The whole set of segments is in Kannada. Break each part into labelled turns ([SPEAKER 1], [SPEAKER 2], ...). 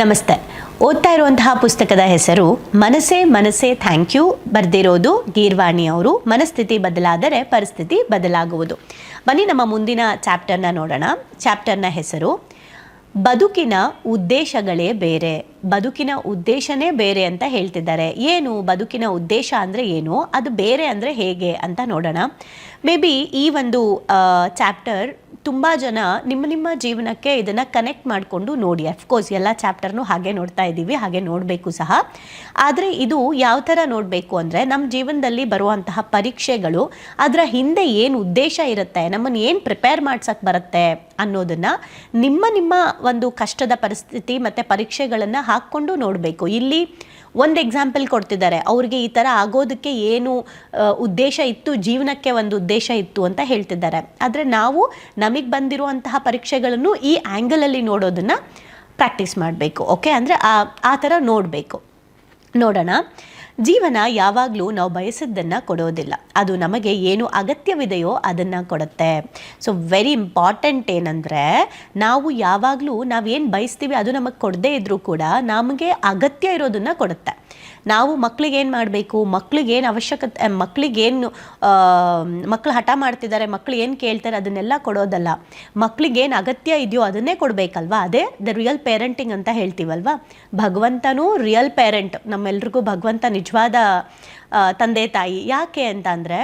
[SPEAKER 1] ನಮಸ್ತೆ. ಓದ್ತಾ ಇರುವಂತಹ ಪುಸ್ತಕದ ಹೆಸರು ಮನಸೆ ಮನಸ್ಸೇ ಥ್ಯಾಂಕ್ ಯು ಬರೆದಿರೋದು ಗೀರ್ವಾಣಿ ಅವರು. ಮನಸ್ಥಿತಿ ಬದಲಾದರೆ ಪರಿಸ್ಥಿತಿ ಬದಲಾಗುವುದು. ಬನ್ನಿ ನಮ್ಮ ಮುಂದಿನ ಚಾಪ್ಟರ್ನ ನೋಡೋಣ. ಚಾಪ್ಟರ್ನ ಹೆಸರು ಬದುಕಿನ ಉದ್ದೇಶಗಳೇ ಬೇರೆ. ಬದುಕಿನ ಉದ್ದೇಶನೇ ಬೇರೆ ಅಂತ ಹೇಳ್ತಿದ್ದಾರೆ. ಏನು? ಬದುಕಿನ ಉದ್ದೇಶ ಅಂದರೆ ಏನು? ಅದು ಬೇರೆ ಅಂದರೆ ಹೇಗೆ ಅಂತ ನೋಡೋಣ. ಮೇ ಬಿ ಈ ಒಂದು ಚಾಪ್ಟರ್ ತುಂಬ ಜನ ನಿಮ್ಮ ನಿಮ್ಮ ಜೀವನಕ್ಕೆ ಇದನ್ನು ಕನೆಕ್ಟ್ ಮಾಡಿಕೊಂಡು ನೋಡಿ. ಅಫ್ಕೋರ್ಸ್ ಎಲ್ಲ ಚಾಪ್ಟರ್ನು ಹಾಗೆ ನೋಡ್ತಾ ಇದ್ದೀವಿ, ಹಾಗೆ ನೋಡಬೇಕು ಸಹ. ಆದರೆ ಇದು ಯಾವ ಥರ ನೋಡಬೇಕು ಅಂದರೆ ನಮ್ಮ ಜೀವನದಲ್ಲಿ ಬರುವಂತಹ ಪರೀಕ್ಷೆಗಳು, ಅದರ ಹಿಂದೆ ಏನು ಉದ್ದೇಶ ಇರುತ್ತೆ, ನಮ್ಮನ್ನು ಏನು ಪ್ರಿಪೇರ್ ಮಾಡ್ಸಕ್ಕೆ ಬರುತ್ತೆ ಅನ್ನೋದನ್ನು ನಿಮ್ಮ ನಿಮ್ಮ ಒಂದು ಕಷ್ಟದ ಪರಿಸ್ಥಿತಿ ಮತ್ತು ಪರೀಕ್ಷೆಗಳನ್ನು ಹಾಕ್ಕೊಂಡು ನೋಡಬೇಕು. ಇಲ್ಲಿ ಒಂದು ಎಕ್ಸಾಂಪಲ್ ಕೊಡ್ತಿದ್ದಾರೆ. ಅವ್ರಿಗೆ ಈ ಥರ ಆಗೋದಕ್ಕೆ ಏನು ಉದ್ದೇಶ ಇತ್ತು, ಜೀವನಕ್ಕೆ ಒಂದು ಉದ್ದೇಶ ಇತ್ತು ಅಂತ ಹೇಳ್ತಿದ್ದಾರೆ. ಆದರೆ ನಾವು ನಮಗೆ ಬಂದಿರುವಂತಹ ಪರೀಕ್ಷೆಗಳನ್ನು ಈ ಆ್ಯಂಗಲಲ್ಲಿ ನೋಡೋದನ್ನು ಪ್ರಾಕ್ಟೀಸ್ ಮಾಡಬೇಕು ಓಕೆ ಅಂದರೆ ಆ ಆ ಥರ ನೋಡಬೇಕು. ನೋಡೋಣ. ಜೀವನ ಯಾವಾಗಲೂ ನಾವು ಬಯಸಿದ್ದನ್ನು ಕೊಡೋದಿಲ್ಲ. ಅದು ನಮಗೆ ಏನು ಅಗತ್ಯವಿದೆಯೋ ಅದನ್ನು ಕೊಡುತ್ತೆ. ಸೊ ವೆರಿ ಇಂಪಾರ್ಟೆಂಟ್ ಏನಂದರೆ, ನಾವು ಯಾವಾಗಲೂ ನಾವೇನು ಬಯಸ್ತೀವಿ ಅದು ನಮಗೆ ಕೊಡದೇ ಇದ್ದರೂ ಕೂಡ ನಮಗೆ ಅಗತ್ಯ ಇರೋದನ್ನು ಕೊಡುತ್ತೆ. ನಾವು ಮಕ್ಳಿಗೆ ಏನು ಮಾಡಬೇಕು? ಮಕ್ಳಿಗೆ ಏನು ಅವಶ್ಯಕತೆ ಮಕ್ಳಿಗೇನು ಮಕ್ಕಳು ಹಠ ಮಾಡ್ತಿದ್ದಾರೆ, ಮಕ್ಳು ಏನು ಕೇಳ್ತಾರೆ ಅದನ್ನೆಲ್ಲ ಕೊಡೋದಲ್ಲ. ಮಕ್ಳಿಗೇನು ಅಗತ್ಯ ಇದೆಯೋ ಅದನ್ನೇ ಕೊಡಬೇಕಲ್ವಾ? ಅದೇ ದ ರಿಯಲ್ ಪೇರೆಂಟಿಂಗ್ ಅಂತ ಹೇಳ್ತೀವಲ್ವ? ಭಗವಂತನೂ ರಿಯಲ್ ಪೇರೆಂಟ್ ನಮ್ಮೆಲ್ರಿಗೂ ಭಗವಂತ ನಿಜವಾದ ತಂದೆ, ತಾಯಿ. ಯಾಕೆ ಅಂತ ಅಂದರೆ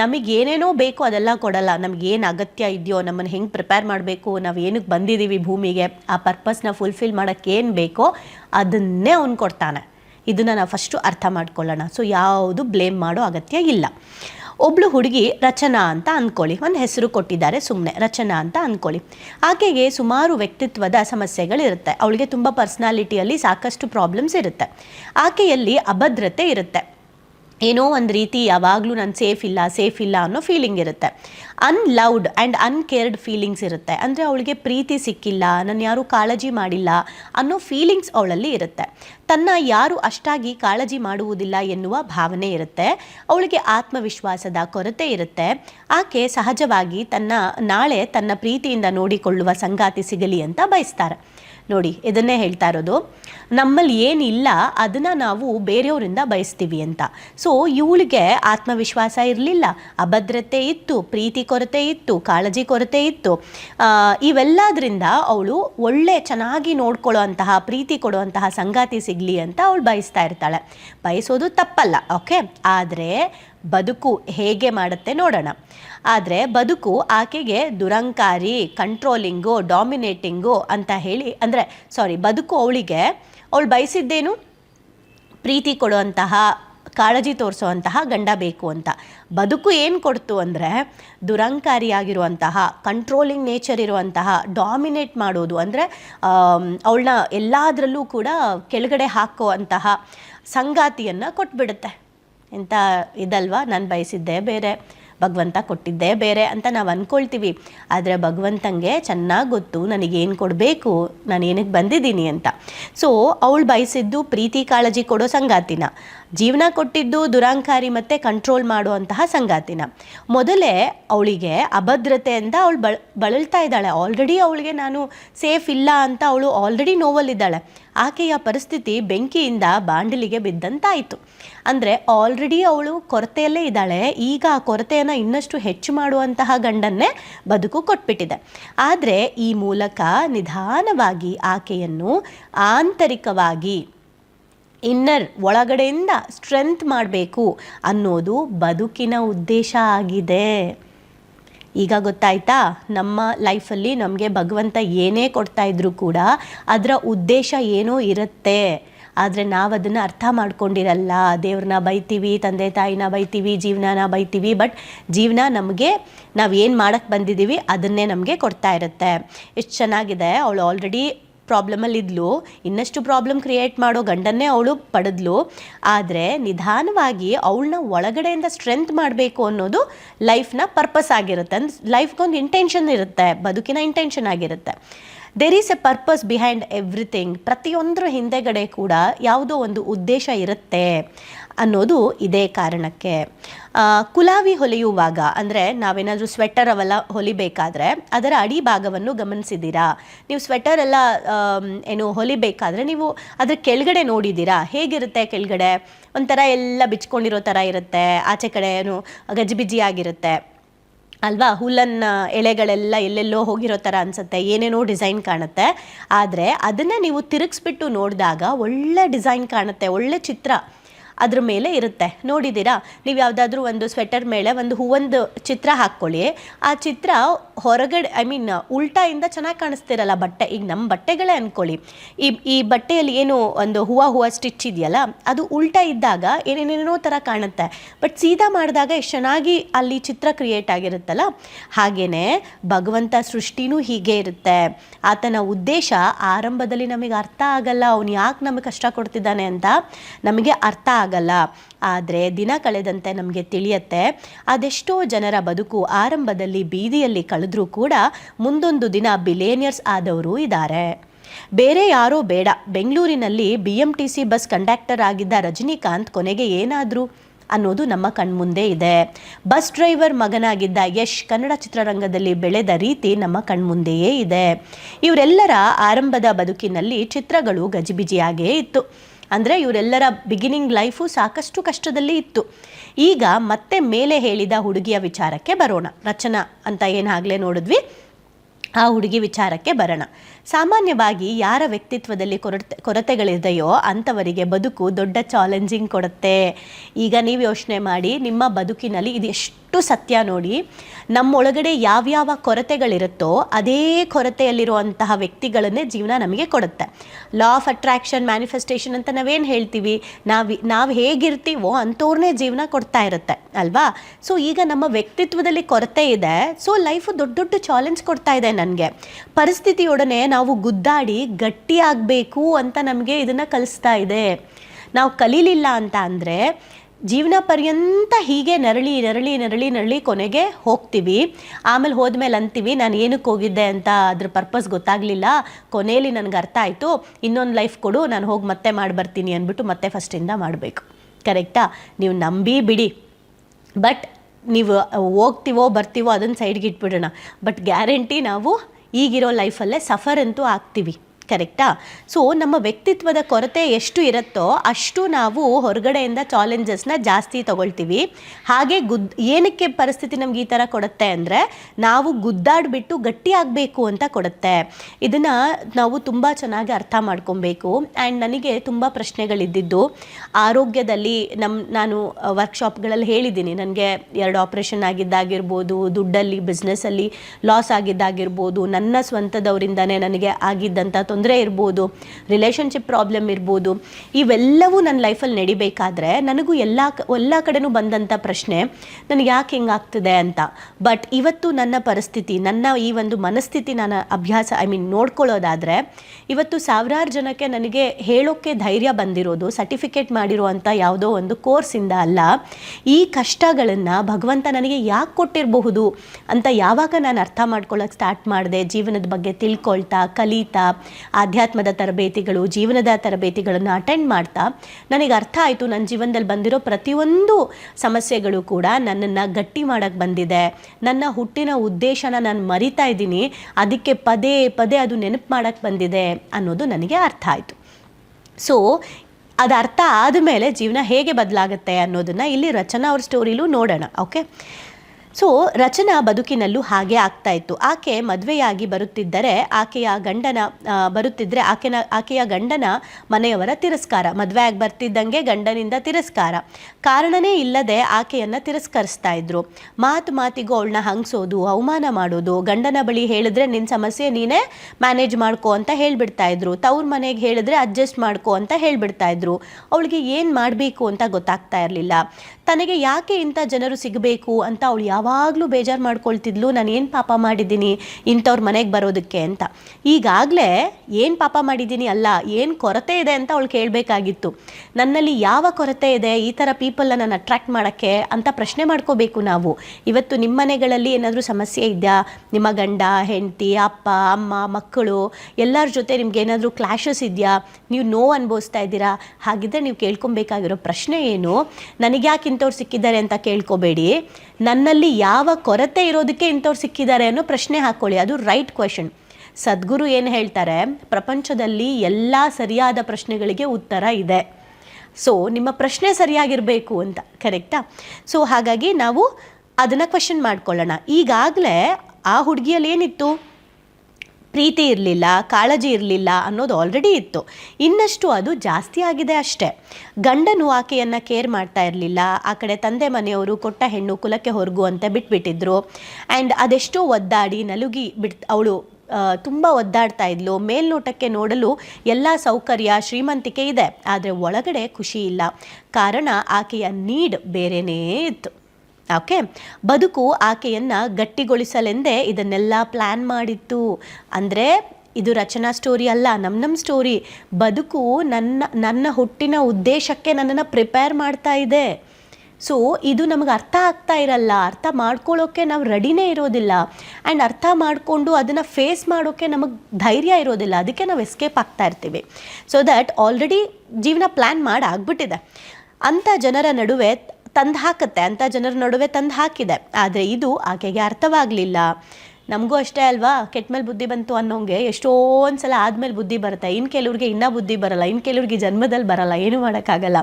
[SPEAKER 1] ನಮಗೇನೇನೋ ಬೇಕೋ ಅದೆಲ್ಲ ಕೊಡಲ್ಲ. ನಮಗೇನು ಅಗತ್ಯ ಇದೆಯೋ, ನಮ್ಮನ್ನು ಹೆಂಗೆ ಪ್ರಿಪೇರ್ ಮಾಡಬೇಕು, ನಾವು ಏನಕ್ಕೆ ಬಂದಿದ್ದೀವಿ ಭೂಮಿಗೆ, ಆ ಪರ್ಪಸ್ನ ಫುಲ್ಫಿಲ್ ಮಾಡೋಕ್ಕೆ ಏನು ಬೇಕೋ ಅದನ್ನೇ ಅವ್ನು ಕೊಡ್ತಾನೆ. ಇದನ್ನು ನಾವು ಫಸ್ಟು ಅರ್ಥ ಮಾಡ್ಕೊಳ್ಳೋಣ. ಸೊ ಯಾವುದು ಬ್ಲೇಮ್ ಮಾಡೋ ಅಗತ್ಯ ಇಲ್ಲ. ಒಬ್ಳು ಹುಡುಗಿ ರಚನಾ ಅಂತ ಅಂದ್ಕೊಳ್ಳಿ ಒಂದು ಹೆಸರು ಕೊಟ್ಟಿದ್ದಾರೆ ಸುಮ್ಮನೆ ರಚನಾ ಅಂತ ಅಂದ್ಕೊಳ್ಳಿ ಆಕೆಗೆ ಸುಮಾರು ವ್ಯಕ್ತಿತ್ವದ ಸಮಸ್ಯೆಗಳಿರುತ್ತೆ. ಅವಳಿಗೆ ತುಂಬ ಪರ್ಸ್ನಾಲಿಟಿಯಲ್ಲಿ ಸಾಕಷ್ಟು ಪ್ರಾಬ್ಲಮ್ಸ್ ಇರುತ್ತೆ. ಆಕೆಯಲ್ಲಿ ಅಭದ್ರತೆ ಇರುತ್ತೆ. ಏನೋ ಒಂದು ರೀತಿ ಯಾವಾಗಲೂ ನಾನು ಸೇಫ್ ಇಲ್ಲ ಸೇಫ್ ಇಲ್ಲ ಅನ್ನೋ ಫೀಲಿಂಗ್ ಇರುತ್ತೆ. ಅನ್ಲೌಡ್ ಆ್ಯಂಡ್ ಅನ್ಕೇರ್ಡ್ ಫೀಲಿಂಗ್ಸ್ ಇರುತ್ತೆ. ಅಂದರೆ ಅವಳಿಗೆ ಪ್ರೀತಿ ಸಿಕ್ಕಿಲ್ಲ, ನಾನು ಯಾರೂ ಕಾಳಜಿ ಮಾಡಿಲ್ಲ ಅನ್ನೋ ಫೀಲಿಂಗ್ಸ್ ಅವಳಲ್ಲಿ ಇರುತ್ತೆ. ತನ್ನ ಯಾರು ಅಷ್ಟಾಗಿ ಕಾಳಜಿ ಮಾಡುವುದಿಲ್ಲ ಎನ್ನುವ ಭಾವನೆ ಇರುತ್ತೆ. ಅವಳಿಗೆ ಆತ್ಮವಿಶ್ವಾಸದ ಕೊರತೆ ಇರುತ್ತೆ. ಆಕೆ ಸಹಜವಾಗಿ ತನ್ನ, ನಾಳೆ ತನ್ನ ಪ್ರೀತಿಯಿಂದ ನೋಡಿಕೊಳ್ಳುವ ಸಂಗಾತಿ ಸಿಗಲಿ ಅಂತ ಬಯಸ್ತಾರೆ. ನೋಡಿ, ಇದನ್ನೇ ಹೇಳ್ತಾ ಇರೋದು. ನಮ್ಮಲ್ಲಿ ಏನಿಲ್ಲ, ಅದನ್ನು ನಾವು ಬೇರೆಯವರಿಂದ ಬಯಸ್ತೀವಿ ಅಂತ. ಸೊ ಇವಳಿಗೆ ಆತ್ಮವಿಶ್ವಾಸ ಇರಲಿಲ್ಲ. ಅಭದ್ರತೆ ಇತ್ತು, ಪ್ರೀತಿ ಕೊರತೆ ಇತ್ತು, ಕಾಳಜಿ ಕೊರತೆ ಇತ್ತು. ಇವೆಲ್ಲದರಿಂದ ಅವಳು ಒಳ್ಳೆ, ಚೆನ್ನಾಗಿ ನೋಡ್ಕೊಳ್ಳೋ ಅಂತಹ ಪ್ರೀತಿ ಕೊಡುವಂತಹ ಸಂಗಾತಿ ಸಿಗಲಿ ಅಂತ ಅವಳು ಬಯಸ್ತಾ ಇರ್ತಾಳೆ. ಬಯಸೋದು ತಪ್ಪಲ್ಲ ಓಕೆ ಆದರೆ ಬದುಕು ಹೇಗೆ ಮಾಡುತ್ತೆ ನೋಡೋಣ. ಆದರೆ ಬದುಕು ಆಕೆಗೆ ದುರಂಕಾರಿ ಕಂಟ್ರೋಲಿಂಗು ಡಾಮಿನೇಟಿಂಗು ಅಂತ ಹೇಳಿ, ಅಂದರೆ ಸಾರಿ ಬದುಕು ಅವಳಿಗೆ, ಅವಳು ಬಯಸಿದ್ದೇನು? ಪ್ರೀತಿ ಕೊಡುವಂತಹ, ಕಾಳಜಿ ತೋರಿಸುವಂತಹ ಗಂಡ ಬೇಕು ಅಂತ. ಬದುಕು ಏನು ಕೊಡ್ತು ಅಂದರೆ, ದುರಂಕಾರಿಯಾಗಿರುವಂತಹ ಕಂಟ್ರೋಲಿಂಗ್ ನೇಚರ್ ಇರುವಂತಹ ಡಾಮಿನೇಟ್ ಮಾಡೋದು ಅಂದರೆ ಅವಳನ್ನ ಎಲ್ಲದರಲ್ಲೂ ಕೂಡ ಕೆಳಗಡೆ ಹಾಕುವಂತಹ ಸಂಗಾತಿಯನ್ನು ಕೊಟ್ಬಿಡುತ್ತೆ. ಎಂಥ ಇದಲ್ವಾ? ನಾನು ಬಯಸಿದ್ದೇ ಬೇರೆ. ಭಗವಂತ ಕೊಟ್ಟಿದ್ದೇ ಬೇರೆ ಅಂತ ನಾವು ಅಂದ್ಕೊಳ್ತೀವಿ ಆದರೆ ಭಗವಂತಂಗೆ ಚೆನ್ನಾಗಿ ಗೊತ್ತು ನನಗೇನು ಕೊಡಬೇಕು, ನಾನು ಏನಕ್ಕೆ ಬಂದಿದ್ದೀನಿ ಅಂತ. ಸೊ ಅವಳು ಬಯಸಿದ್ದು ಪ್ರೀತಿ ಕಾಳಜಿ ಕೊಡೋ ಸಂಗಾತಿನ. ಜೀವನ ಕೊಟ್ಟಿದ್ದು, ದುರಾಂಕಾರಿ ಮತ್ತು ಕಂಟ್ರೋಲ್ ಮಾಡುವಂತಹ ಸಂಗಾತಿನ. ಮೊದಲೇ ಅವಳಿಗೆ ಅಭದ್ರತೆಯಿಂದ ಅವಳು ಬಳ, ಬಳಲ್ತಾ ಇದ್ದಾಳೆ. ಆಲ್ರೆಡಿ ಅವಳಿಗೆ ನಾನು ಸೇಫ್ ಇಲ್ಲ ಅಂತ ಅವಳು ಆಲ್ರೆಡಿ ನೋವಲ್ಲಿದ್ದಾಳೆ. ಆಕೆಯ ಪರಿಸ್ಥಿತಿ ಬೆಂಕಿಯಿಂದ ಬಾಂಡಲಿಗೆ ಬಿದ್ದಂತಾಯಿತು. ಅಂದರೆ ಆಲ್ರೆಡಿ ಅವಳು ಕೊರತೆಯಲ್ಲೇ ಇದ್ದಾಳೆ. ಈಗ ಆ ಕೊರತೆಯನ್ನು ಇನ್ನಷ್ಟು ಹೆಚ್ಚು ಮಾಡುವಂತಹ ಗಂಡನ್ನೇ ಬದುಕು ಕೊಟ್ಬಿಟ್ಟಿದೆ. ಆದರೆ ಈ ಮೂಲಕ ನಿಧಾನವಾಗಿ ಆಕೆಯನ್ನು ಆಂತರಿಕವಾಗಿ ಇನ್ನರ್ ಒಳಗಡೆಯಿಂದ ಸ್ಟ್ರೆಂತ್ ಮಾಡಬೇಕು ಅನ್ನೋದು ಬದುಕಿನ ಉದ್ದೇಶ ಆಗಿದೆ. ಈಗ ಗೊತ್ತಾಯ್ತಾ? ನಮ್ಮ ಲೈಫಲ್ಲಿ ನಮಗೆ ಭಗವಂತ ಏನೇ ಕೊಡ್ತಾ ಇದ್ರೂ ಕೂಡ ಅದರ ಉದ್ದೇಶ ಏನೋ ಇರುತ್ತೆ. ಆದರೆ ನಾವು ಅದನ್ನು ಅರ್ಥ ಮಾಡ್ಕೊಂಡಿರಲ್ಲ. ದೇವ್ರನ್ನ ಬೈತೀವಿ, ತಂದೆ ತಾಯಿನ ಬೈತೀವಿ, ಜೀವನನ ಬೈತೀವಿ ಬಟ್ ಜೀವನ ನಮಗೆ ನಾವು ಏನು ಮಾಡೋಕ್ಕೆ ಬಂದಿದ್ದೀವಿ ಅದನ್ನೇ ನಮಗೆ ಕೊಡ್ತಾ ಇರುತ್ತೆ. ಎಷ್ಟು ಚೆನ್ನಾಗಿದೆ. ಅವಳು ಆಲ್ರೆಡಿ ಪ್ರಾಬ್ಲಮಲ್ಲಿ ಇದ್ಲು ಇನ್ನಷ್ಟು ಪ್ರಾಬ್ಲಮ್ ಕ್ರಿಯೇಟ್ ಮಾಡೋ ಗಂಡನ್ನೇ ಅವಳು ಪಡೆದ್ಲು. ಆದರೆ ನಿಧಾನವಾಗಿ ಅವಳನ್ನ ಒಳಗಡೆಯಿಂದ ಸ್ಟ್ರೆಂತ್ ಮಾಡಬೇಕು ಅನ್ನೋದು ಲೈಫ್ನ ಪರ್ಪಸ್ ಆಗಿರುತ್ತೆ. ಅಂದ್ರೆ ಲೈಫ್ಗೊಂದು ಇಂಟೆನ್ಷನ್ ಇರುತ್ತೆ, ಬದುಕಿನ ಇಂಟೆನ್ಷನ್ ಆಗಿರುತ್ತೆ. There is a purpose behind everything ಪ್ರತಿಯೊಂದರ ಹಿಂದೆಗಡೆ ಕೂಡ ಯಾವುದೋ ಒಂದು ಉದ್ದೇಶ ಇರುತ್ತೆ. ಅನ್ನೋದು ಇದೇ ಕಾರಣಕ್ಕೆ. ಕುಲಾವಿ ಹೊಲಿಯುವಾಗ, ಅಂದರೆ ನಾವೇನಾದರೂ ಸ್ವೆಟರ್ ಅವೆಲ್ಲ ಹೊಲಿಬೇಕಾದ್ರೆ ಅದರ ಅಡಿ ಭಾಗವನ್ನು ಗಮನಿಸಿದ್ದೀರಾ? ನೀವು ಸ್ವೆಟರ್ ಎಲ್ಲ ಏನು ಹೊಲಿಬೇಕಾದ್ರೆ ನೀವು ಅದರ ಕೆಳಗಡೆ ನೋಡಿದ್ದೀರಾ? ಹೇಗಿರುತ್ತೆ ಕೆಳಗಡೆ? ಒಂಥರ ಎಲ್ಲ ಬಿಚ್ಕೊಂಡಿರೋ ಥರ ಇರುತ್ತೆ, ಆಚೆ ಕಡೆ ಏನು ಗಜಿಬಿಜಿಯಾಗಿರುತ್ತೆ ಅಲ್ವಾ? ಹುಲ್ಲನ್ನು, ಎಳೆಗಳೆಲ್ಲ ಎಲ್ಲೆಲ್ಲೋ ಹೋಗಿರೋ ಥರ ಅನಿಸುತ್ತೆ, ಏನೇನೋ ಡಿಸೈನ್ ಕಾಣುತ್ತೆ. ಆದರೆ ಅದನ್ನು ನೀವು ತಿರುಗಿಸ್ಬಿಟ್ಟು ನೋಡಿದಾಗ ಒಳ್ಳೆ ಡಿಸೈನ್ ಕಾಣುತ್ತೆ, ಒಳ್ಳೆ ಚಿತ್ರ. ಅದ್ರ ಮೇಲೆ ಇರುತ್ತೆ. ನೋಡಿದ್ದೀರಾ? ನೀವು ಯಾವುದಾದ್ರೂ ಒಂದು ಸ್ವೆಟರ್ ಮೇಲೆ ಒಂದು ಹೂವೊಂದು ಚಿತ್ರ ಹಾಕ್ಕೊಳ್ಳಿ. ಆ ಚಿತ್ರ ಹೊರಗಡೆ ಐ ಮೀನ್ ಉಲ್ಟಾಯಿಂದ ಚೆನ್ನಾಗಿ ಕಾಣಿಸ್ತಿರಲ್ಲ ಬಟ್ಟೆ. ಈಗ ನಮ್ಮ ಬಟ್ಟೆಗಳೇ ಅಂದ್ಕೊಳ್ಳಿ ಈ ಈ ಬಟ್ಟೆಯಲ್ಲಿ ಏನು ಒಂದು ಹೂವು ಹೂವು ಸ್ಟಿಚ್ ಇದೆಯಲ್ಲ, ಅದು ಉಲ್ಟಾ ಇದ್ದಾಗ ಏನೇನೇನೋ ಥರ ಕಾಣುತ್ತೆ. ಬಟ್ ಸೀದಾ ಮಾಡಿದಾಗ ಎಷ್ಟು ಚೆನ್ನಾಗಿ ಅಲ್ಲಿ ಚಿತ್ರ ಕ್ರಿಯೇಟ್ ಆಗಿರುತ್ತಲ್ಲ? ಹಾಗೇ ಭಗವಂತ ಸೃಷ್ಟಿನೂ ಹೀಗೆ ಇರುತ್ತೆ. ಆತನ ಉದ್ದೇಶ ಆರಂಭದಲ್ಲಿ ನಮಗೆ ಅರ್ಥ ಆಗಲ್ಲ. ಅವನು ಯಾಕೆ ನಮಗೆ ಕಷ್ಟ ಕೊಡ್ತಿದ್ದಾನೆ ಅಂತ ನಮಗೆ ಅರ್ಥ ಆಗಲ್ಲ. ಆದರೆ ದಿನ ಕಳೆದಂತೆ ನಮಗೆ ತಿಳಿಯತ್ತೆ, ಅದೆಷ್ಟೋ ಜನರ ಬದುಕು ಆರಂಭದಲ್ಲಿ ಬೀದಿಯಲ್ಲಿ ಕಳೆದ್ರೂ ಕೂಡ ಮುಂದೊಂದು ದಿನ ಬಿಲೇನಿಯರ್ಸ್ ಆದವರು ಇದ್ದಾರೆ. ಬೇರೆ ಯಾರೋ ಬೇಡ. ಬೆಂಗಳೂರಿನಲ್ಲಿ B M T C bus conductor ಆಗಿದ್ದ ರಜನಿಕಾಂತ್ ಕೊನೆಗೆ ಏನಾದರೂ ಅನ್ನೋದು ನಮ್ಮ ಕಣ್ಮುಂದೆ ಇದೆ. ಬಸ್ ಡ್ರೈವರ್ ಮಗನಾಗಿದ್ದ ಯಶ್ ಕನ್ನಡ ಚಿತ್ರರಂಗದಲ್ಲಿ ಬೆಳೆದ ರೀತಿ ನಮ್ಮ ಕಣ್ಮುಂದೆಯೇ ಇದೆ. ಇವರೆಲ್ಲರ ಆರಂಭದ ಬದುಕಿನಲ್ಲಿ ಚಿತ್ರಗಳು ಗಜಿಬಿಜಿಯಾಗೇ ಇತ್ತು. ಅಂದರೆ ಇವರೆಲ್ಲರ ಬಿಗಿನಿಂಗ್ ಲೈಫು ಸಾಕಷ್ಟು ಕಷ್ಟದಲ್ಲಿ ಇತ್ತು. ಈಗ ಮತ್ತೆ ಮೇಲೆ ಹೇಳಿದ ಹುಡುಗಿಯ ವಿಚಾರಕ್ಕೆ ಬರೋಣ. ರಚನಾ ಅಂತ ಏನಾಗಲೇ ನೋಡಿದ್ವಿ? ಆ ಹುಡುಗಿ ವಿಚಾರಕ್ಕೆ ಬರೋಣ. ಸಾಮಾನ್ಯವಾಗಿ ಯಾರ ವ್ಯಕ್ತಿತ್ವದಲ್ಲಿ ಕೊರತೆ, ಕೊರತೆಗಳಿದೆಯೋ ಅಂಥವರಿಗೆ ಬದುಕು ದೊಡ್ಡ ಚಾಲೆಂಜಿಂಗ್ ಕೊಡುತ್ತೆ. ಈಗ ನೀವು ಯೋಚನೆ ಮಾಡಿ, ನಿಮ್ಮ ಬದುಕಿನಲ್ಲಿ ಇದು ಎಷ್ಟು ಸತ್ಯ ನೋಡಿ, ನಮ್ಮೊಳಗಡೆ ಯಾವ್ಯಾವ ಕೊರತೆಗಳಿರುತ್ತೋ ಅದೇ ಕೊರತೆಯಲ್ಲಿರುವಂತಹ ವ್ಯಕ್ತಿಗಳನ್ನೇ ಜೀವನ ನಮಗೆ ಕೊಡುತ್ತೆ. ಲಾ ಆಫ್ ಅಟ್ರಾಕ್ಷನ್ ಮ್ಯಾನಿಫೆಸ್ಟೇಷನ್ ಅಂತ ನಾವೇನು ಹೇಳ್ತೀವಿ? ನಾವು ನಾವು ಹೇಗಿರ್ತೀವೋ ಅಂಥವ್ರನ್ನೇ ಜೀವನ ಕೊಡ್ತಾ ಇರುತ್ತೆ, ಅಲ್ವಾ? ಸೊ ಈಗ ನಮ್ಮ ವ್ಯಕ್ತಿತ್ವದಲ್ಲಿ ಕೊರತೆ ಇದೆ. ಸೊ ಲೈಫು ದೊಡ್ಡ ದೊಡ್ಡ ಚಾಲೆಂಜ್ ಕೊಡ್ತಾ ಇದೆ ನನಗೆ. ಪರಿಸ್ಥಿತಿಯೊಡನೆ ನಾವು ಗುದ್ದಾಡಿ ಗಟ್ಟಿಯಾಗಬೇಕು ಅಂತ ನಮಗೆ ಇದನ್ನು ಕಲಿಸ್ತಾ ಇದೆ. ನಾವು ಕಲೀಲಿಲ್ಲ ಅಂತ ಅಂದರೆ ಜೀವನ ಪರ್ಯಂತ ಹೀಗೆ ನರಳಿ ನರಳಿ ನರಳಿ ನರಳಿ ಕೊನೆಗೆ ಹೋಗ್ತೀವಿ. ಆಮೇಲೆ ಹೋದ್ಮೇಲೆ ಅಂತೀವಿ, ನಾನು ಏನಕ್ಕೆ ಹೋಗಿದ್ದೆ ಅಂತ ಅದ್ರ ಪರ್ಪಸ್ ಗೊತ್ತಾಗಲಿಲ್ಲ. ಕೊನೆಯಲ್ಲಿ ನನಗೆ ಅರ್ಥ ಆಯಿತು, ಇನ್ನೊಂದು ಲೈಫ್ ಕೊಡು, ನಾನು ಹೋಗಿ ಮತ್ತೆ ಮಾಡಿ ಬರ್ತೀನಿ ಅಂದ್ಬಿಟ್ಟು ಮತ್ತೆ ಫಸ್ಟಿಂದ ಮಾಡಬೇಕು. ಕರೆಕ್ಟಾ ನೀವು ನಂಬಿ ಬಿಡಿ. ಬಟ್ ನೀವು ಹೋಗ್ತೀವೋ ಬರ್ತೀವೋ ಅದನ್ನು ಸೈಡ್ಗೆ ಇಟ್ಬಿಡೋಣ. ಬಟ್ ಗ್ಯಾರಂಟಿ ನಾವು ಈಗಿರೋ ಲೈಫಲ್ಲೇ ಸಫರ್ ಅಂತೂ ಆಗ್ತೀವಿ. ಕರೆಕ್ಟಾ? ಸೊ ನಮ್ಮ ವ್ಯಕ್ತಿತ್ವದ ಕೊರತೆ ಎಷ್ಟು ಇರುತ್ತೋ ಅಷ್ಟು ನಾವು ಹೊರಗಡೆಯಿಂದ ಚಾಲೆಂಜಸ್ನ ಜಾಸ್ತಿ ತಗೊಳ್ತೀವಿ. ಹಾಗೆ ಗುದ್, ಏನಕ್ಕೆ ಪರಿಸ್ಥಿತಿ ನಮ್ಗೆ ಈ ಥರ ಕೊಡುತ್ತೆ ಅಂದರೆ ನಾವು ಗುದ್ದಾಡಿಬಿಟ್ಟು ಗಟ್ಟಿ ಆಗಬೇಕು ಅಂತ ಕೊಡುತ್ತೆ. ಇದನ್ನು ನಾವು ತುಂಬ ಚೆನ್ನಾಗಿ ಅರ್ಥ ಮಾಡ್ಕೊಬೇಕು. ಆ್ಯಂಡ್ ನನಗೆ ತುಂಬ ಪ್ರಶ್ನೆಗಳಿದ್ದಿದ್ದು, ಆರೋಗ್ಯದಲ್ಲಿ ನಮ್ಮ ನಾನು ವರ್ಕ್ಶಾಪ್ಗಳಲ್ಲಿ ಹೇಳಿದ್ದೀನಿ. ನನಗೆ ಎರಡು ಆಪ್ರೇಷನ್ ಆಗಿದ್ದಾಗಿರ್ಬೋದು, ದುಡ್ಡಲ್ಲಿ ಬಿಸ್ನೆಸ್ಸಲ್ಲಿ ಲಾಸ್ ಆಗಿದ್ದಾಗಿರ್ಬೋದು, ನನ್ನ ಸ್ವಂತದವರಿಂದನೇ ನನಗೆ ಆಗಿದ್ದಂಥ ಇರ್ಬೋದು ರಿಲೇಷನ್ಶಿಪ್ ಪ್ರಾಬ್ಲಮ್ ಇರ್ಬೋದು, ಇವೆಲ್ಲವೂ ನನ್ನ ಲೈಫಲ್ಲಿ ನಡಿಬೇಕಾದ್ರೆ ನನಗೂ ಎಲ್ಲ ಎಲ್ಲ ಕಡೆನೂ ಬಂದಂಥ ಪ್ರಶ್ನೆ, ನನಗೆ ಯಾಕೆ ಹಿಂಗಾಗ್ತಿದೆ ಅಂತ. ಬಟ್ ಇವತ್ತು ನನ್ನ ಪರಿಸ್ಥಿತಿ, ನನ್ನ ಈ ಒಂದು ಮನಸ್ಥಿತಿ ನಾನು ಅಭ್ಯಾಸ ಐ ಮೀನ್ ನೋಡ್ಕೊಳ್ಳೋದಾದರೆ, ಇವತ್ತು ಸಾವಿರಾರು ಜನಕ್ಕೆ ನನಗೆ ಹೇಳೋಕ್ಕೆ ಧೈರ್ಯ ಬಂದಿರೋದು ಸರ್ಟಿಫಿಕೇಟ್ ಮಾಡಿರುವಂಥ ಯಾವುದೋ ಒಂದು ಕೋರ್ಸಿಂದ ಅಲ್ಲ. ಈ ಕಷ್ಟಗಳನ್ನು ಭಗವಂತ ನನಗೆ ಯಾಕೆ ಕೊಟ್ಟಿರಬಹುದು ಅಂತ ಯಾವಾಗ ನಾನು ಅರ್ಥ ಮಾಡ್ಕೊಳ್ಳೋಕೆ ಸ್ಟಾರ್ಟ್ ಮಾಡಿದೆ, ಜೀವನದ ಬಗ್ಗೆ ತಿಳ್ಕೊಳ್ತಾ, ಕಲಿತಾ ಆಧ್ಯಾತ್ಮದ ತರಬೇತಿಗಳು, ಜೀವನದ ತರಬೇತಿಗಳನ್ನು ಅಟೆಂಡ್ ಮಾಡ್ತಾ ನನಗೆ ಅರ್ಥ ಆಯಿತು. ನನ್ನ ಜೀವನದಲ್ಲಿ ಬಂದಿರೋ ಪ್ರತಿಯೊಂದು ಸಮಸ್ಯೆಗಳು ಕೂಡ ನನ್ನನ್ನು ಗಟ್ಟಿ ಮಾಡೋಕ್ಕೆ ಬಂದಿದೆ. ನನ್ನ ಹುಟ್ಟಿನ ಉದ್ದೇಶನ ನಾನು ಮರಿತಾ ಇದ್ದೀನಿ. ಅದಕ್ಕೆ ಪದೇ ಪದೇ ಅದು ನೆನಪು ಮಾಡೋಕ್ಕೆ ಬಂದಿದೆ ಅನ್ನೋದು ನನಗೆ ಅರ್ಥ ಆಯಿತು. ಸೊ ಅದು ಅರ್ಥ ಆದಮೇಲೆ ಜೀವನ ಹೇಗೆ ಬದಲಾಗುತ್ತೆ ಅನ್ನೋದನ್ನು ಇಲ್ಲಿ ರಚನಾ ಅವ್ರ ಸ್ಟೋರಿಲೂ ನೋಡೋಣ ಓಕೆ ಸೊ, ರಚನಾ ಬದುಕಿನಲ್ಲೂ ಹಾಗೆ ಆಗ್ತಾ ಇತ್ತು. ಆಕೆ ಮದುವೆಯಾಗಿ ಬರುತ್ತಿದ್ದರೆ ಆಕೆಯ ಗಂಡನ ಬರುತ್ತಿದ್ದರೆ ಆಕೆನ, ಆಕೆಯ ಗಂಡನ ಮನೆಯವರ ತಿರಸ್ಕಾರ. ಮದುವೆ ಆಗಿ ಬರ್ತಿದ್ದಂಗೆ ಗಂಡನಿಂದ ತಿರಸ್ಕಾರ. ಕಾರಣನೇ ಇಲ್ಲದೆ ಆಕೆಯನ್ನು ತಿರಸ್ಕರಿಸ್ತಾ ಇದ್ರು. ಮಾತು ಮಾತಿಗೂ ಅವಳನ್ನ ಹಂಗ್ಸೋದು, ಅವಮಾನ ಮಾಡೋದು, ಗಂಡನ ಬಳಿ ಹೇಳಿದ್ರೆ ನಿನ್ನ ಸಮಸ್ಯೆ ನೀನೇ ಮ್ಯಾನೇಜ್ ಮಾಡ್ಕೋ ಅಂತ ಹೇಳಿಬಿಡ್ತಾ ಇದ್ರು. ತವ್ರ ಮನೆಗೆ ಹೇಳಿದ್ರೆ ಅಡ್ಜಸ್ಟ್ ಮಾಡ್ಕೋ ಅಂತ ಹೇಳಿಬಿಡ್ತಾ ಇದ್ರು. ಅವಳಿಗೆ ಏನು ಮಾಡಬೇಕು ಅಂತ ಗೊತ್ತಾಗ್ತಾ ಇರಲಿಲ್ಲ. ತನಗೆ ಯಾಕೆ ಇಂಥ ಜನರು ಸಿಗಬೇಕು ಅಂತ ಅವಳು ಯಾವಾಗಲೂ ಬೇಜಾರು ಮಾಡ್ಕೊಳ್ತಿದ್ಲು, ನಾನು ಏನು ಪಾಪ ಮಾಡಿದ್ದೀನಿ, ಇಂಥವ್ರ ಮನೆಗೆ ಬರೋದಕ್ಕೆ ಅಂತ. ಈಗಾಗಲೇ ಏನು ಪಾಪ ಮಾಡಿದ್ದೀನಿ ಅಲ್ಲ, ಏನು ಕೊರತೆ ಇದೆ ಅಂತ ಅವಳು ಕೇಳಬೇಕಾಗಿತ್ತು. ನನ್ನಲ್ಲಿ ಯಾವ ಕೊರತೆ ಇದೆ, ಈ ಥರ ಪೀಪಲ್ನ ನಾನು ಅಟ್ರಾಕ್ಟ್ ಮಾಡೋಕ್ಕೆ ಅಂತ ಪ್ರಶ್ನೆ ಮಾಡ್ಕೋಬೇಕು ನಾವು. ಇವತ್ತು ನಿಮ್ಮ ಮನೆಗಳಲ್ಲಿ ಏನಾದರೂ ಸಮಸ್ಯೆ ಇದೆಯಾ? ನಿಮ್ಮ ಗಂಡ, ಹೆಂಡತಿ, ಅಪ್ಪ, ಅಮ್ಮ, ಮಕ್ಕಳು, ಎಲ್ಲರ ಜೊತೆ ನಿಮ್ಗೆ ಏನಾದರೂ ಕ್ಲಾಶಸ್ ಇದೆಯಾ? ನೀವು ನೋವು ಅನುಭವಿಸ್ತಾ ಇದ್ದೀರಾ? ಹಾಗಿದ್ರೆ ನೀವು ಕೇಳ್ಕೊಬೇಕಾಗಿರೋ ಪ್ರಶ್ನೆ ಏನು? ನನಗೆ ಯಾಕೆ ಇಂಥವ್ರು ಸಿಕ್ಕಿದ್ದಾರೆ ಅಂತ ಕೇಳ್ಕೋಬೇಡಿ. ನನ್ನಲ್ಲಿ ಯಾವ ಕೊರತೆ ಇರೋದಕ್ಕೆ ಇಂಥವ್ರು ಸಿಕ್ಕಿದ್ದಾರೆ ಅನ್ನೋ ಪ್ರಶ್ನೆ ಹಾಕ್ಕೊಳ್ಳಿ ಅದು ರೈಟ್ ಕ್ವೆಶನ್ ಸದ್ಗುರು ಏನು ಹೇಳ್ತಾರೆ? ಪ್ರಪಂಚದಲ್ಲಿ ಎಲ್ಲ ಸರಿಯಾದ ಪ್ರಶ್ನೆಗಳಿಗೆ ಉತ್ತರ ಇದೆ. ಸೊ ನಿಮ್ಮ ಪ್ರಶ್ನೆ ಸರಿಯಾಗಿರಬೇಕು ಅಂತ ಕರೆಕ್ಟಾ ಸೊ ಹಾಗಾಗಿ ನಾವು ಅದನ್ನು ಕ್ವೆಶನ್ ಮಾಡ್ಕೊಳ್ಳೋಣ. ಈಗಾಗಲೇ ಆ ಹುಡುಗಿಯಲ್ಲಿ ಏನಿತ್ತು? ಪ್ರೀತಿ ಇರಲಿಲ್ಲ, ಕಾಳಜಿ ಇರಲಿಲ್ಲ ಅನ್ನೋದು ಆಲ್ರೆಡಿ ಇತ್ತು. ಇನ್ನಷ್ಟು ಅದು ಜಾಸ್ತಿ ಆಗಿದೆ ಅಷ್ಟೇ. ಗಂಡನು ಆಕೆಯನ್ನು ಕೇರ್ ಮಾಡ್ತಾ ಇರಲಿಲ್ಲ. ಆ ಕಡೆ ತಂದೆ ಮನೆಯವರು ಕೊಟ್ಟ ಹೆಣ್ಣು ಕುಲಕ್ಕೆ ಹೊರಗು ಅಂತ ಬಿಟ್ಬಿಟ್ಟಿದ್ರು. ಆ್ಯಂಡ್ ಅದೆಷ್ಟೋ ಒದ್ದಾಡಿ ನಲುಗಿ ಬಿಡ್ ಅವಳು ತುಂಬ ಒದ್ದಾಡ್ತಾ ಇದ್ಲು. ಮೇಲ್ನೋಟಕ್ಕೆ ನೋಡಲು ಎಲ್ಲ ಸೌಕರ್ಯ ಶ್ರೀಮಂತಿಕೆ ಇದೆ. ಆದರೆ ಒಳಗಡೆ ಖುಷಿ ಇಲ್ಲ. ಕಾರಣ ಆಕೆಯ ನೀಡ್ ಬೇರೆಯೇ ಇತ್ತು. ಓಕೆ? ಬದುಕು ಆಕೆಯನ್ನು ಗಟ್ಟಿಗೊಳಿಸಲೆಂದೇ ಇದನ್ನೆಲ್ಲ ಪ್ಲ್ಯಾನ್ ಮಾಡಿತ್ತು. ಅಂದರೆ ಇದು ರಚನಾ ಸ್ಟೋರಿ ಅಲ್ಲ ನಮ್ಮ ನಮ್ಮ ಸ್ಟೋರಿ. ಬದುಕು ನನ್ನ ನನ್ನ ಹುಟ್ಟಿನ ಉದ್ದೇಶಕ್ಕೆ ನನ್ನನ್ನು ಪ್ರಿಪೇರ್ ಮಾಡ್ತಾ ಇದೆ. ಸೊ, ಇದು ನಮಗೆ ಅರ್ಥ ಆಗ್ತಾ ಇರಲ್ಲ. ಅರ್ಥ ಮಾಡ್ಕೊಳ್ಳೋಕ್ಕೆ ನಾವು ರೆಡಿನೇ ಇರೋದಿಲ್ಲ. ಆ್ಯಂಡ್ ಅರ್ಥ ಮಾಡಿಕೊಂಡು ಅದನ್ನು ಫೇಸ್ ಮಾಡೋಕ್ಕೆ ನಮಗೆ ಧೈರ್ಯ ಇರೋದಿಲ್ಲ. ಅದಕ್ಕೆ ನಾವು ಎಸ್ಕೇಪ್ ಆಗ್ತಾ ಇರ್ತೀವಿ. ಸೊ ದಟ್ ಆಲ್ರೆಡಿ ಜೀವನ ಪ್ಲ್ಯಾನ್ ಮಾಡಿ ಆಗ್ಬಿಟ್ಟಿದೆ ಅಂಥ ಜನರ ನಡುವೆ ತಂದು ಹಾಕುತ್ತೆ. ಅಂಥ ಜನರ ನಡುವೆ ತಂದು ಹಾಕಿದೆ. ಆದರೆ ಇದು ಆಕೆಗೆ ಅರ್ಥವಾಗಲಿಲ್ಲ. ನಮಗೂ ಅಷ್ಟೇ ಅಲ್ವಾ? ಕೆಟ್ಟ ಮೇಲೆ ಬುದ್ಧಿ ಬಂತು ಅನ್ನೋಂಗೆ ಎಷ್ಟೊಂದು ಸಲ ಆದಮೇಲೆ ಬುದ್ಧಿ ಬರುತ್ತೆ. ಇನ್ನು ಕೆಲವ್ರಿಗೆ ಇನ್ನೂ ಬುದ್ಧಿ ಬರಲ್ಲ. ಇನ್ನು ಕೆಲವ್ರಿಗೆ ಜನ್ಮದಲ್ಲಿ ಬರಲ್ಲ. ಏನು ಮಾಡೋಕ್ಕಾಗಲ್ಲ.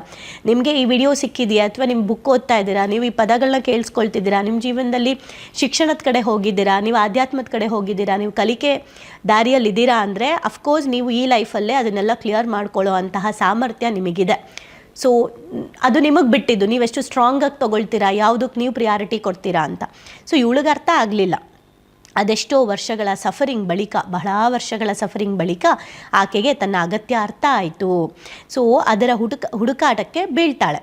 [SPEAKER 1] ನಿಮಗೆ ಈ ವಿಡಿಯೋ ಸಿಕ್ಕಿದೆಯಾ? ಅಥವಾ ನಿಮ್ಮ ಬುಕ್ ಓದ್ತಾ ಇದ್ದೀರಾ? ನೀವು ಈ ಪದಗಳನ್ನ ಕೇಳಿಸ್ಕೊಳ್ತಿದ್ದೀರಾ? ನಿಮ್ಮ ಜೀವನದಲ್ಲಿ ಶಿಕ್ಷಣದ ಕಡೆ ಹೋಗಿದ್ದೀರಾ? ನೀವು ಆಧ್ಯಾತ್ಮದ ಕಡೆ ಹೋಗಿದ್ದೀರಾ? ನೀವು ಕಲಿಕೆ ದಾರಿಯಲ್ಲಿದ್ದೀರಾ ಅಂದರೆ ಅಫ್ಕೋರ್ಸ್ ನೀವು ಈ ಲೈಫಲ್ಲೇ ಅದನ್ನೆಲ್ಲ ಕ್ಲಿಯರ್ ಮಾಡ್ಕೊಳ್ಳೋ ಅಂತಹ ಸಾಮರ್ಥ್ಯ ನಿಮಗಿದೆ. ಸೊ ಅದು ನಿಮಗೆ ಬಿಟ್ಟಿದ್ದು. ನೀವೆಷ್ಟು ಸ್ಟ್ರಾಂಗಾಗಿ ತೊಗೊಳ್ತೀರಾ ಯಾವುದಕ್ಕೆ ನೀವು ಪ್ರಿಯಾರಿಟಿ ಕೊಡ್ತೀರಾ ಅಂತ. ಸೊ ಇವಳಿಗೆ ಅರ್ಥ ಆಗಲಿಲ್ಲ. ಅದೆಷ್ಟೋ ವರ್ಷಗಳ ಸಫರಿಂಗ್ ಬಳಿಕ, ಬಹಳ ವರ್ಷಗಳ ಸಫರಿಂಗ್ ಬಳಿಕ ಆಕೆಗೆ ತನ್ನ ಅಗತ್ಯ ಅರ್ಥ ಆಯಿತು. ಸೊ ಅದರ ಹುಡುಕ, ಹುಡುಕಾಟಕ್ಕೆ ಬೀಳ್ತಾಳೆ.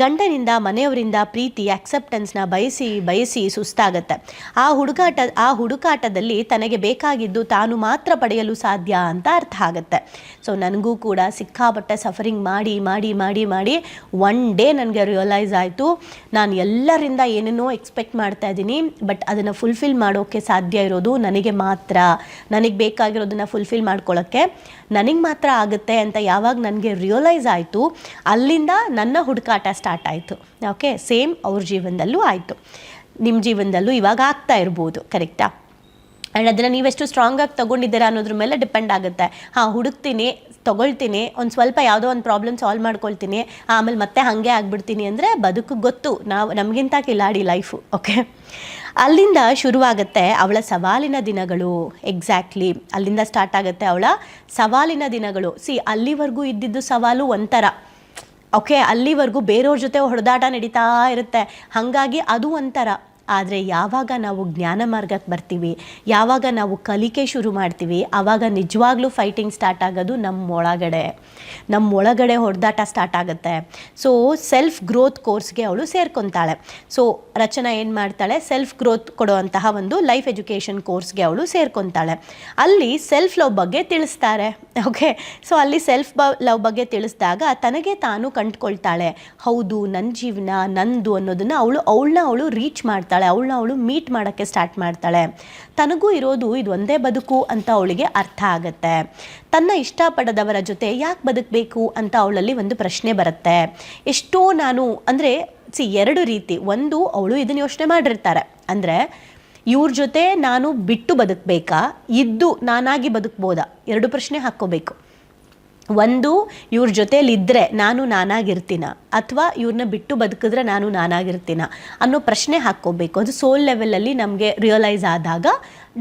[SPEAKER 1] ಗಂಡನಿಂದ ಮನೆಯವರಿಂದ ಪ್ರೀತಿ ಆಕ್ಸೆಪ್ಟೆನ್ಸ್ನ ಬಯಸಿ ಬಯಸಿ ಸುಸ್ತಾಗತ್ತೆ. ಆ ಹುಡುಕಾಟ, ಆ ಹುಡುಕಾಟದಲ್ಲಿ ತನಗೆ ಬೇಕಾಗಿದ್ದು ತಾನು ಮಾತ್ರ ಪಡೆಯಲು ಸಾಧ್ಯ ಅಂತ ಅರ್ಥ ಆಗುತ್ತೆ. ಸೊ ನನಗೂ ಕೂಡ ಸಿಕ್ಕಾಪಟ್ಟೆ ಸಫರಿಂಗ್ ಮಾಡಿ ಮಾಡಿ ಮಾಡಿ ಮಾಡಿ ಒನ್ ಡೇ ನನಗೆ ರಿಯಲೈಸ್ ಆಯಿತು, ನಾನು ಎಲ್ಲರಿಂದ ಏನೇನೋ ಎಕ್ಸ್ಪೆಕ್ಟ್ ಮಾಡ್ತಾ ಇದ್ದೀನಿ ಬಟ್ ಅದನ್ನು ಫುಲ್ಫಿಲ್ ಮಾಡೋಕ್ಕೆ ಸಾಧ್ಯ ಇರೋದು ನನಗೆ ಮಾತ್ರ. ನನಗೆ ಬೇಕಾಗಿರೋದನ್ನು ಫುಲ್ಫಿಲ್ ಮಾಡ್ಕೊಳ್ಳೋಕ್ಕೆ ನನಗೆ ಮಾತ್ರ ಆಗುತ್ತೆ ಅಂತ ಯಾವಾಗ ನನಗೆ ರಿಯಲೈಸ್ ಆಯಿತು, ಅಲ್ಲಿಂದ ನನ್ನ ಹುಡುಕಾಟ ಸ್ಟಾರ್ಟ್ ಆಯಿತು. ಓಕೆ ಸೇಮ್ ಅವ್ರ ಜೀವನದಲ್ಲೂ ಆಯಿತು. ನಿಮ್ಮ ಜೀವನದಲ್ಲೂ ಇವಾಗ ಆಗ್ತಾ ಇರ್ಬೋದು ಕರೆಕ್ಟಾ ಆ್ಯಂಡ್ ಅದನ್ನು ನೀವೆಷ್ಟು ಸ್ಟ್ರಾಂಗಾಗಿ ತೊಗೊಂಡಿದ್ದೀರಾ ಅನ್ನೋದ್ರ ಮೇಲೆ ಡಿಪೆಂಡ್ ಆಗುತ್ತೆ. ಹಾಂ, ಹುಡುಕ್ತೀನಿ, ತೊಗೊಳ್ತೀನಿ, ಒಂದು ಸ್ವಲ್ಪ ಯಾವುದೋ ಒಂದು ಪ್ರಾಬ್ಲಮ್ ಸಾಲ್ವ್ ಮಾಡ್ಕೊಳ್ತೀನಿ, ಆಮೇಲೆ ಮತ್ತೆ ಹಾಗೆ ಆಗ್ಬಿಡ್ತೀನಿ ಅಂದರೆ ಬದುಕು ಗೊತ್ತು. ನಾವು, ನಮಗಿಂತ ಕಿಲಾಡಿ ಲೈಫು ಓಕೆ ಅಲ್ಲಿಂದ ಶುರುವಾಗುತ್ತೆ ಅವಳ ಸವಾಲಿನ ದಿನಗಳು ಎಕ್ಸಾಕ್ಟ್ಲಿ ಅಲ್ಲಿಂದ ಸ್ಟಾರ್ಟ್ ಆಗುತ್ತೆ ಅವಳ ಸವಾಲಿನ ದಿನಗಳು. ಸಿ ಅಲ್ಲಿವರೆಗೂ ಇದ್ದಿದ್ದು ಸವಾಲು ಒಂಥರ. ಓಕೆ ಅಲ್ಲಿವರೆಗೂ ಬೇರೆಯವ್ರ ಜೊತೆ ಹೊಡೆದಾಟ ನಡೀತಾ ಇರುತ್ತೆ. ಹಾಗಾಗಿ ಅದು ಒಂಥರ. ಆದರೆ ಯಾವಾಗ ನಾವು ಜ್ಞಾನ ಮಾರ್ಗಕ್ಕೆ ಬರ್ತೀವಿ, ಯಾವಾಗ ನಾವು ಕಲಿಕೆ ಶುರು ಮಾಡ್ತೀವಿ ಆವಾಗ ನಿಜವಾಗ್ಲೂ ಫೈಟಿಂಗ್ ಸ್ಟಾರ್ಟ್ ಆಗೋದು ನಮ್ಮ ಒಳಗಡೆ. ನಮ್ಮ ಒಳಗಡೆ ಹೊಡೆದಾಟ ಸ್ಟಾರ್ಟ್ ಆಗುತ್ತೆ. ಸೊ ಸೆಲ್ಫ್ ಗ್ರೋತ್ ಕೋರ್ಸ್ಗೆ ಅವಳು ಸೇರ್ಕೊತಾಳೆ. ಸೊ ರಚನಾ ಏನು ಮಾಡ್ತಾಳೆ? ಸೆಲ್ಫ್ ಗ್ರೋತ್ ಕೊಡುವಂತಹ ಒಂದು ಲೈಫ್ ಎಜುಕೇಷನ್ ಕೋರ್ಸ್ಗೆ ಅವಳು ಸೇರ್ಕೊತಾಳೆ. ಅಲ್ಲಿ ಸೆಲ್ಫ್ ಲವ್ ಬಗ್ಗೆ ತಿಳಿಸ್ತಾರೆ. ಓಕೆ ಸೊ ಅಲ್ಲಿ ಸೆಲ್ಫ್ ಲವ್ ಬಗ್ಗೆ ತಿಳಿಸಿದಾಗ ತನಗೆ ತಾನು ಕಂಡುಕೊಳ್ತಾಳೆ. ಹೌದು ನನ್ನ ಜೀವನ, ನಂದು ಅನ್ನೋದನ್ನು ಅವಳು, ಅವಳನ್ನ ಅವಳು ರೀಚ್ ಮಾಡ್ತಾಳೆ. ಅವಳನ್ನ ಅವಳು ಮೀಟ್ ಮಾಡೋಕ್ಕೆ ಸ್ಟಾರ್ಟ್ ಮಾಡ್ತಾಳೆ. ತನಗೂ ಇರೋದು ಇದು ಒಂದೇ ಬದುಕು ಅಂತ ಅವಳಿಗೆ ಅರ್ಥ ಆಗುತ್ತೆ. ತನ್ನ ಇಷ್ಟಪಡದವರ ಜೊತೆ ಯಾಕೆ ಬದುಕಬೇಕು ಅಂತ ಅವಳಲ್ಲಿ ಒಂದು ಪ್ರಶ್ನೆ ಬರುತ್ತೆ. ಎಷ್ಟೋ ನಾನು, ಅಂದರೆ, ಸಿ, ಎರಡು ರೀತಿ. ಒಂದು, ಅವಳು ಇದನ್ನು ಯೋಚನೆ ಮಾಡಿರ್ತಾರೆ. ಅಂದರೆ, ಇವ್ರ ಜೊತೆ ನಾನು ಬಿಟ್ಟು ಬದುಕಬೇಕಾ? ಇದ್ದು ನಾನಾಗಿ ಬದುಕ್ಬೋದಾ? ಎರಡು ಪ್ರಶ್ನೆ ಹಾಕ್ಕೋಬೇಕು. ಒಂದು, ಇವ್ರ ಜೊತೇಲಿ ಇದ್ದರೆ ನಾನು ನಾನಾಗಿರ್ತೀನ? ಅಥವಾ ಇವ್ರನ್ನ ಬಿಟ್ಟು ಬದುಕಿದ್ರೆ ನಾನು ನಾನಾಗಿರ್ತೀನ ಅನ್ನೋ ಪ್ರಶ್ನೆ ಹಾಕ್ಕೋಬೇಕು. ಅದು ಸೋಲ್ ಲೆವೆಲಲ್ಲಿ ನಮಗೆ ರಿಯಲೈಸ್ ಆದಾಗ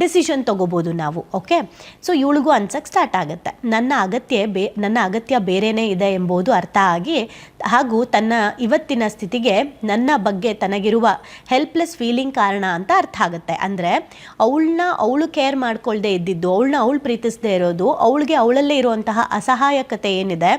[SPEAKER 1] ಡಿಸಿಷನ್ ತೊಗೋಬೋದು ನಾವು ಓಕೆ ಸೊ ಇವಳಿಗೂ ಅನ್ಸಕ್ಕೆ ಸ್ಟಾರ್ಟ್ ಆಗುತ್ತೆ. ನನ್ನ ಅಗತ್ಯ ಬೇ, ನನ್ನ ಅಗತ್ಯ ಬೇರೆಯೇ ಇದೆ ಎಂಬುದು ಅರ್ಥ ಆಗಿ, ಹಾಗೂ ತನ್ನ ಇವತ್ತಿನ ಸ್ಥಿತಿಗೆ ನನ್ನ ಬಗ್ಗೆ ತನಗಿರುವ ಹೆಲ್ಪ್ಲೆಸ್ ಫೀಲಿಂಗ್ ಕಾರಣ ಅಂತ ಅರ್ಥ ಆಗುತ್ತೆ. ಅಂದರೆ ಅವಳನ್ನ ಅವಳು ಕೇರ್ ಮಾಡ್ಕೊಳ್ಳದೆ ಇದ್ದಿದ್ದು, ಅವಳನ್ನ ಅವಳು ಪ್ರೀತಿಸದೇ ಇರೋದು, ಅವಳಿಗೆ ಅವಳಲ್ಲೇ ಇರುವಂತಹ ಅಸಹಾಯಕತೆ ಏನಿದೆ,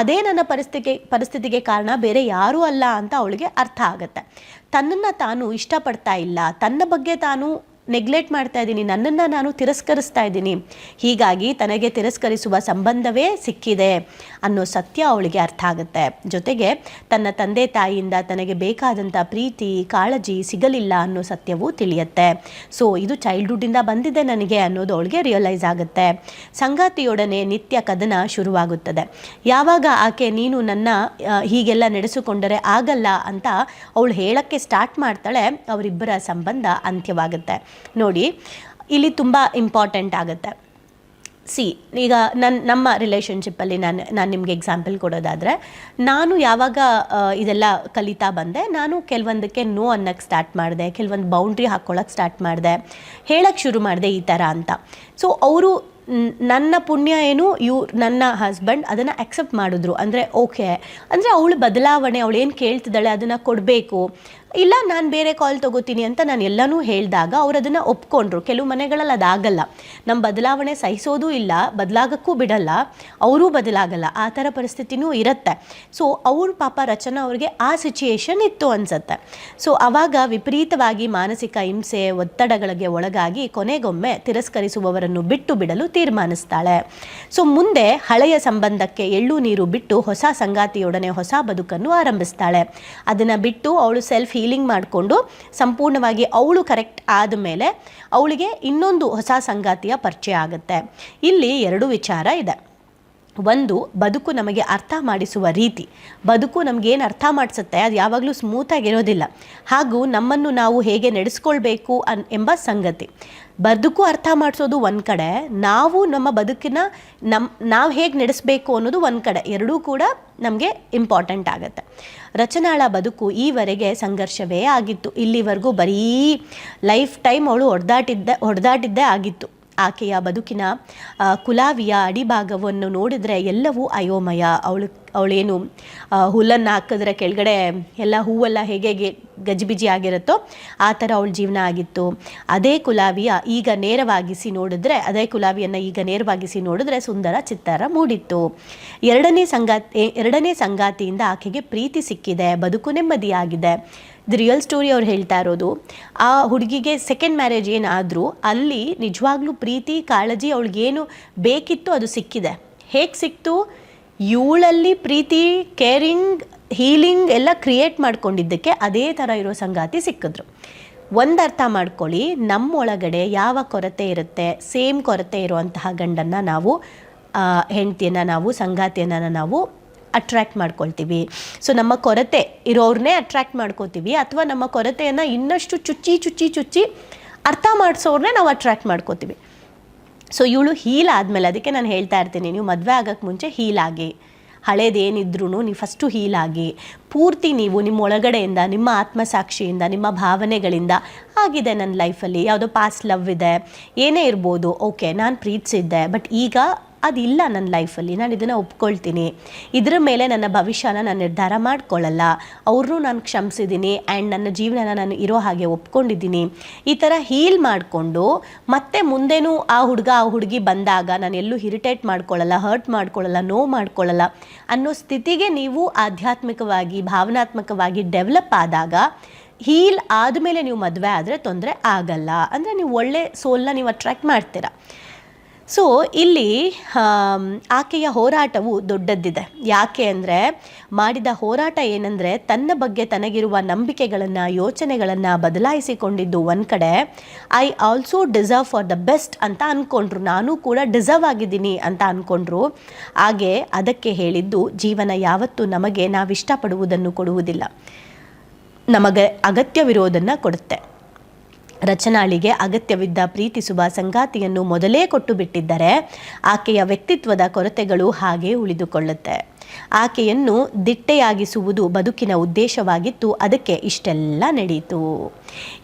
[SPEAKER 1] ಅದೇ ನನ್ನ ಪರಿಸ್ಥಿತಿಗೆ ಪರಿಸ್ಥಿತಿಗೆ ಕಾರಣ ಬೇರೆ ಯಾರೂ ಅಲ್ಲ ಅಂತ ಅವಳಿಗೆ ಅರ್ಥ ಆಗುತ್ತೆ. ತನ್ನನ್ನು ತಾನು ಇಷ್ಟಪಡ್ತಾ ಇಲ್ಲ. ತನ್ನ ಬಗ್ಗೆ ತಾನು ನೆಗ್ಲೆಕ್ಟ್ ಮಾಡ್ತಾ ಇದ್ದೀನಿ. ನನ್ನನ್ನು ನಾನು ತಿರಸ್ಕರಿಸ್ತಾ ಇದ್ದೀನಿ. ಹೀಗಾಗಿ ತನಗೆ ತಿರಸ್ಕರಿಸುವ ಸಂಬಂಧವೇ ಸಿಕ್ಕಿದೆ ಅನ್ನೋ ಸತ್ಯ ಅವಳಿಗೆ ಅರ್ಥ ಆಗುತ್ತೆ. ಜೊತೆಗೆ ತನ್ನ ತಂದೆ ತಾಯಿಯಿಂದ ತನಗೆ ಬೇಕಾದಂಥ ಪ್ರೀತಿ, ಕಾಳಜಿ ಸಿಗಲಿಲ್ಲ ಅನ್ನೋ ಸತ್ಯವೂ ತಿಳಿಯುತ್ತೆ. ಸೊ ಇದು ಚೈಲ್ಡ್ಹುಡ್ಡಿಂದ ಬಂದಿದೆ ನನಗೆ ಅನ್ನೋದು ಅವಳಿಗೆ ರಿಯಲೈಸ್ ಆಗುತ್ತೆ. ಸಂಗಾತಿಯೊಡನೆ ನಿತ್ಯ ಕದನ ಶುರುವಾಗುತ್ತದೆ. ಯಾವಾಗ ಆಕೆ ನೀನು ನನ್ನ ಹೀಗೆಲ್ಲ ನಡೆಸಿಕೊಂಡರೆ ಆಗಲ್ಲ ಅಂತ ಅವಳು ಹೇಳಕ್ಕೆ ಸ್ಟಾರ್ಟ್ ಮಾಡ್ತಾಳೆ, ಅವರಿಬ್ಬರ ಸಂಬಂಧ ಅಂತ್ಯವಾಗುತ್ತೆ. ನೋಡಿ, ಇಲ್ಲಿ ತುಂಬ ಇಂಪಾರ್ಟೆಂಟ್ ಆಗುತ್ತೆ. ಸಿ ಈಗ ನನ್ನ ನಮ್ಮ ರಿಲೇಷನ್ಶಿಪ್ಪಲ್ಲಿ ನಾನು ನಾನು ನಿಮಗೆ ಎಕ್ಸಾಂಪಲ್ ಕೊಡೋದಾದರೆ, ನಾನು ಯಾವಾಗ ಇದೆಲ್ಲ ಕಲಿತಾ ಬಂದೆ, ನಾನು ಕೆಲವೊಂದಕ್ಕೆ ನೋ ಅನ್ನಕ್ಕೆ ಸ್ಟಾರ್ಟ್ ಮಾಡಿದೆ, ಕೆಲವೊಂದು ಬೌಂಡ್ರಿ ಹಾಕ್ಕೊಳ್ಳೋಕ್ಕೆ ಸ್ಟಾರ್ಟ್ ಮಾಡಿದೆ ಹೇಳೋಕ್ಕೆ ಶುರು ಮಾಡಿದೆ ಈ ಥರ ಅಂತ. ಸೊ ಅವರು ನನ್ನ ಪುಣ್ಯ ಏನು ಇವ್ ನನ್ನ ಹಸ್ಬೆಂಡ್ ಅದನ್ನು ಅಕ್ಸೆಪ್ಟ್ ಮಾಡಿದ್ರು. ಅಂದರೆ ಓಕೆ ಅಂದರೆ ಅವಳು ಬದಲಾವಣೆ ಅವಳು ಏನು ಕೇಳ್ತಿದ್ದಾಳೆ ಅದನ್ನು ಕೊಡಬೇಕು. ಇಲ್ಲ, ನಾನು ಬೇರೆ ಕಾಲ್ ತಗೋತೀನಿ ಅಂತ ನಾನು ಎಲ್ಲನೂ ಹೇಳಿದಾಗ ಅವ್ರು ಅದನ್ನು ಒಪ್ಕೊಂಡ್ರು. ಕೆಲವು ಮನೆಗಳಲ್ಲಿ ಅದಾಗಲ್ಲ. ನಮ್ಮ ಬದಲಾವಣೆ ಸಹಿಸೋದು ಇಲ್ಲ, ಬದಲಾಗಕ್ಕೂ ಬಿಡಲ್ಲ. ಅವರೂ ಬದಲಾಗಲ್ಲ. ಆ ಥರ ಪರಿಸ್ಥಿತಿನೂ ಇರುತ್ತೆ. ಸೊ ಅವ್ರ ಪಾಪ ರಚನಾ ಅವ್ರಿಗೆ ಆ ಸಿಚುಯೇಷನ್ ಇತ್ತು ಅನಿಸುತ್ತೆ. ಸೊ ಅವಾಗ ವಿಪರೀತವಾಗಿ ಮಾನಸಿಕ ಹಿಂಸೆ, ಒತ್ತಡಗಳಿಗೆ ಒಳಗಾಗಿ ಕೊನೆಗೊಮ್ಮೆ ತಿರಸ್ಕರಿಸುವವರನ್ನು ಬಿಟ್ಟು ಬಿಡಲು ತೀರ್ಮಾನಿಸ್ತಾಳೆ. ಸೊ ಮುಂದೆ ಹಳೆಯ ಸಂಬಂಧಕ್ಕೆ ಎಳ್ಳು ನೀರು ಬಿಟ್ಟು ಹೊಸ ಸಂಗಾತಿಯೊಡನೆ ಹೊಸ ಬದುಕನ್ನು ಆರಂಭಿಸ್ತಾಳೆ. ಅದನ್ನು ಬಿಟ್ಟು ಅವಳು ಸೆಲ್ಫ್ ಹೀಲಿಂಗ್ ಮಾಡಿಕೊಂಡು ಸಂಪೂರ್ಣವಾಗಿ ಅವಳು ಕರೆಕ್ಟ್ ಆದ ಮೇಲೆ ಅವಳಿಗೆ ಇನ್ನೊಂದು ಹೊಸ ಸಂಗಾತಿಯ ಪರಿಚಯ ಆಗುತ್ತೆ. ಇಲ್ಲಿ ಎರಡು ವಿಚಾರ ಇದೆ. ಒಂದು, ಬದುಕು ನಮಗೆ ಅರ್ಥ ಮಾಡಿಸುವ ರೀತಿ. ಬದುಕು ನಮಗೇನು ಅರ್ಥ ಮಾಡಿಸುತ್ತೆ? ಅದು ಯಾವಾಗಲೂ ಸ್ಮೂತಾಗಿರೋದಿಲ್ಲ ಹಾಗೂ ನಮ್ಮನ್ನು ನಾವು ಹೇಗೆ ನಡೆಸ್ಕೊಳ್ಬೇಕು ಅನ್, ಎಂಬ ಸಂಗತಿ. ಬದುಕು ಅರ್ಥ ಮಾಡಿಸೋದು ಒಂದು ಕಡೆ, ನಾವು ನಮ್ಮ ಬದುಕಿನ ನಮ್ಮ ನಾವು ಹೇಗೆ ನಡೆಸಬೇಕು ಅನ್ನೋದು ಒಂದು ಕಡೆ, ಎರಡೂ ಕೂಡ ನಮಗೆ ಇಂಪಾರ್ಟೆಂಟ್ ಆಗುತ್ತೆ. ರಚನಾಳ ಬದುಕು ಈವರೆಗೆ ಸಂಘರ್ಷವೇ ಆಗಿತ್ತು. ಇಲ್ಲಿವರೆಗೂ ಬರೀ ಲೈಫ್ ಟೈಮ್ ಅವಳು ಹೊಡೆದಾಟಿದ್ದೆ, ಹೊಡೆದಾಟಿದ್ದೇ ಆಗಿತ್ತು. ಆಕೆಯ ಬದುಕಿನ ಕುಲಾವಿಯ ಅಡಿಭಾಗವನ್ನು ನೋಡಿದರೆ ಎಲ್ಲವೂ ಅಯೋಮಯ. ಅವಳು, ಅವಳೇನು ಹುಲ್ಲನ್ನು ಹಾಕಿದ್ರೆ ಕೆಳಗಡೆ ಎಲ್ಲ ಹೂವೆಲ್ಲ ಹೇಗೆ ಗಜಿಬಿಜಿ ಆಗಿರುತ್ತೋ ಆ ಥರ ಅವಳ ಜೀವನ ಆಗಿತ್ತು. ಅದೇ ಕುಲಾವಿಯ ಈಗ ನೇರವಾಗಿಸಿ ನೋಡಿದ್ರೆ, ಅದೇ ಕುಲಾವಿಯನ್ನು ಈಗ ನೇರವಾಗಿಸಿ ನೋಡಿದ್ರೆ ಸುಂದರ ಚಿತ್ತಾರ ಮೂಡಿತ್ತು. ಎರಡನೇ ಸಂಗಾತಿ, ಎರಡನೇ ಸಂಗಾತಿಯಿಂದ ಆಕೆಗೆ ಪ್ರೀತಿ ಸಿಕ್ಕಿದೆ, ಬದುಕು ನೆಮ್ಮದಿಯಾಗಿದೆ. ಇದು ರಿಯಲ್ ಸ್ಟೋರಿ ಅವ್ರು ಹೇಳ್ತಾ ಇರೋದು, ಆ ಹುಡುಗಿಗೆ ಸೆಕೆಂಡ್ ಮ್ಯಾರೇಜ್ ಏನಾದರೂ ಅಲ್ಲಿ ನಿಜವಾಗ್ಲೂ ಪ್ರೀತಿ, ಕಾಳಜಿ ಅವಳಿಗೇನು ಬೇಕಿತ್ತು ಅದು ಸಿಕ್ಕಿದೆ. ಹೇಗೆ ಸಿಕ್ತು? ಇವಳಲ್ಲಿ ಪ್ರೀತಿ ಕೇರಿಂಗ್ ಹೀಲಿಂಗ್ ಎಲ್ಲ ಕ್ರಿಯೇಟ್ ಮಾಡ್ಕೊಂಡಿದ್ದಕ್ಕೆ ಅದೇ ಥರ ಇರೋ ಸಂಗಾತಿ ಸಿಕ್ಕಿದ್ರು. ಒಂದು ಅರ್ಥ ಮಾಡ್ಕೊಳ್ಳಿ, ನಮ್ಮೊಳಗಡೆ ಯಾವ ಕೊರತೆ ಇರುತ್ತೆ, ಸೇಮ್ ಕೊರತೆ ಇರುವಂತಹ ಗಂಡನ್ನು ನಾವು ಹೆಂಡತಿಯನ್ನು ನಾವು, ಸಂಗಾತಿಯನ್ನು ನಾವು ಅಟ್ರ್ಯಾಕ್ಟ್ ಮಾಡ್ಕೊಳ್ತೀವಿ. ಸೊ ನಮ್ಮ ಕೊರತೆ ಇರೋರನ್ನೇ ಅಟ್ರ್ಯಾಕ್ಟ್ ಮಾಡ್ಕೋತೀವಿ ಅಥವಾ ನಮ್ಮ ಕೊರತೆಯನ್ನು ಇನ್ನಷ್ಟು ಚುಚ್ಚಿ ಚುಚ್ಚಿ ಚುಚ್ಚಿ ಅರ್ಥ ಮಾಡಿಸೋರನ್ನೇ ನಾವು ಅಟ್ರ್ಯಾಕ್ಟ್ ಮಾಡ್ಕೋತೀವಿ. ಸೊ ಇವಳು ಹೀಲ್ ಆದಮೇಲೆ, ಅದಕ್ಕೆ ನಾನು ಹೇಳ್ತಾ ಇರ್ತೀನಿ, ನೀವು ಮದುವೆ ಆಗೋಕ್ಕೆ ಮುಂಚೆ ಹೀಲ್ ಆಗಿ. ಹಳೇದೇನಿದ್ರೂ ನೀವು ಫಸ್ಟು ಆಗಿ. ಪೂರ್ತಿ ನೀವು ನಿಮ್ಮ ಒಳಗಡೆಯಿಂದ, ನಿಮ್ಮ ಆತ್ಮಸಾಕ್ಷಿಯಿಂದ, ನಿಮ್ಮ ಭಾವನೆಗಳಿಂದ ಆಗಿದೆ ನನ್ನ ಲೈಫಲ್ಲಿ ಯಾವುದೋ ಪಾಸ್ಟ್ ಲವ್ ಇದೆ. ಏನೇ ಇರ್ಬೋದು ಓಕೆ ನಾನು ಪ್ರೀತಿಸಿದ್ದೆ ಬಟ್ ಈಗ ಅದಿಲ್ಲ ನನ್ನ ಲೈಫಲ್ಲಿ ನಾನು ಇದನ್ನು ಒಪ್ಕೊಳ್ತೀನಿ. ಇದರ ಮೇಲೆ ನನ್ನ ಭವಿಷ್ಯನ ನಾನು ನಿರ್ಧಾರ ಮಾಡ್ಕೊಳ್ಳಲ್ಲ. ಅವ್ರನ್ನೂ ನಾನು ಕ್ಷಮಿಸಿದ್ದೀನಿ ಆ್ಯಂಡ್ ನನ್ನ ಜೀವನನ ನಾನು ಇರೋ ಹಾಗೆ ಒಪ್ಕೊಂಡಿದ್ದೀನಿ. ಈ ಥರ ಹೀಲ್ ಮಾಡಿಕೊಂಡು ಮತ್ತೆ ಮುಂದೇನೂ ಆ ಹುಡುಗ ಆ ಹುಡುಗಿ ಬಂದಾಗ ನಾನು ಎಲ್ಲೂ ಇರಿಟೇಟ್ ಮಾಡ್ಕೊಳ್ಳಲ್ಲ, ಹರ್ಟ್ ಮಾಡ್ಕೊಳ್ಳಲ್ಲ ನೋವು ಮಾಡ್ಕೊಳ್ಳಲ್ಲ ಅನ್ನೋ ಸ್ಥಿತಿಗೆ ನೀವು ಆಧ್ಯಾತ್ಮಿಕವಾಗಿ, ಭಾವನಾತ್ಮಕವಾಗಿ ಡೆವಲಪ್ ಆದಾಗ ಹೀಲ್ ಆದಮೇಲೆ ನೀವು ಮದುವೆ ಆದರೆ ತೊಂದರೆ ಆಗಲ್ಲ. ಅಂದರೆ ನೀವು ಒಳ್ಳೆ ಸೋಲ್ನ ನೀವು ಅಟ್ರ್ಯಾಕ್ಟ್ ಮಾಡ್ತೀರಾ. ಸೊ ಇಲ್ಲಿ ಆಕೆಯ ಹೋರಾಟವು ದೊಡ್ಡದ್ದಿದೆ. ಯಾಕೆ ಅಂದರೆ, ಮಾಡಿದ ಹೋರಾಟ ಏನಂದರೆ, ತನ್ನ ಬಗ್ಗೆ ತನಗಿರುವ ನಂಬಿಕೆಗಳನ್ನು, ಯೋಚನೆಗಳನ್ನು ಬದಲಾಯಿಸಿಕೊಂಡಿದ್ದು ಒಂದು ಕಡೆ. I also deserve for the best ಅಂತ ಅಂದ್ಕೊಂಡ್ರು ನಾನು ಕೂಡ ಡಿಸರ್ವ್ ಆಗಿದ್ದೀನಿ ಅಂತ ಅಂದ್ಕೊಂಡ್ರು ಹಾಗೆ ಅದಕ್ಕೆ ಹೇಳಿದ್ದು, ಜೀವನ ಯಾವತ್ತೂ ನಮಗೆ ನಾವು ಇಷ್ಟಪಡುವುದನ್ನು ಕೊಡುವುದಿಲ್ಲ. ನಮಗೆ ಅಗತ್ಯವಿರೋದನ್ನು ಕೊಡುತ್ತೆ. ರಚನಾಳಿಗೆ ಅಗತ್ಯವಿದ್ದ ಪ್ರೀತಿಸುವ ಸಂಗಾತಿಯನ್ನು ಮೊದಲೇ ಕೊಟ್ಟು ಬಿಟ್ಟಿದ್ದರೆ ಆಕೆಯ ವ್ಯಕ್ತಿತ್ವದ ಕೊರತೆಗಳು ಹಾಗೆ ಉಳಿದುಕೊಳ್ಳುತ್ತೆ. ಆಕೆಯನ್ನು ದಿಟ್ಟೆಯಾಗಿಸುವುದು ಬದುಕಿನ ಉದ್ದೇಶವಾಗಿತ್ತು, ಅದಕ್ಕೆ ಇಷ್ಟೆಲ್ಲ ನಡೀತು.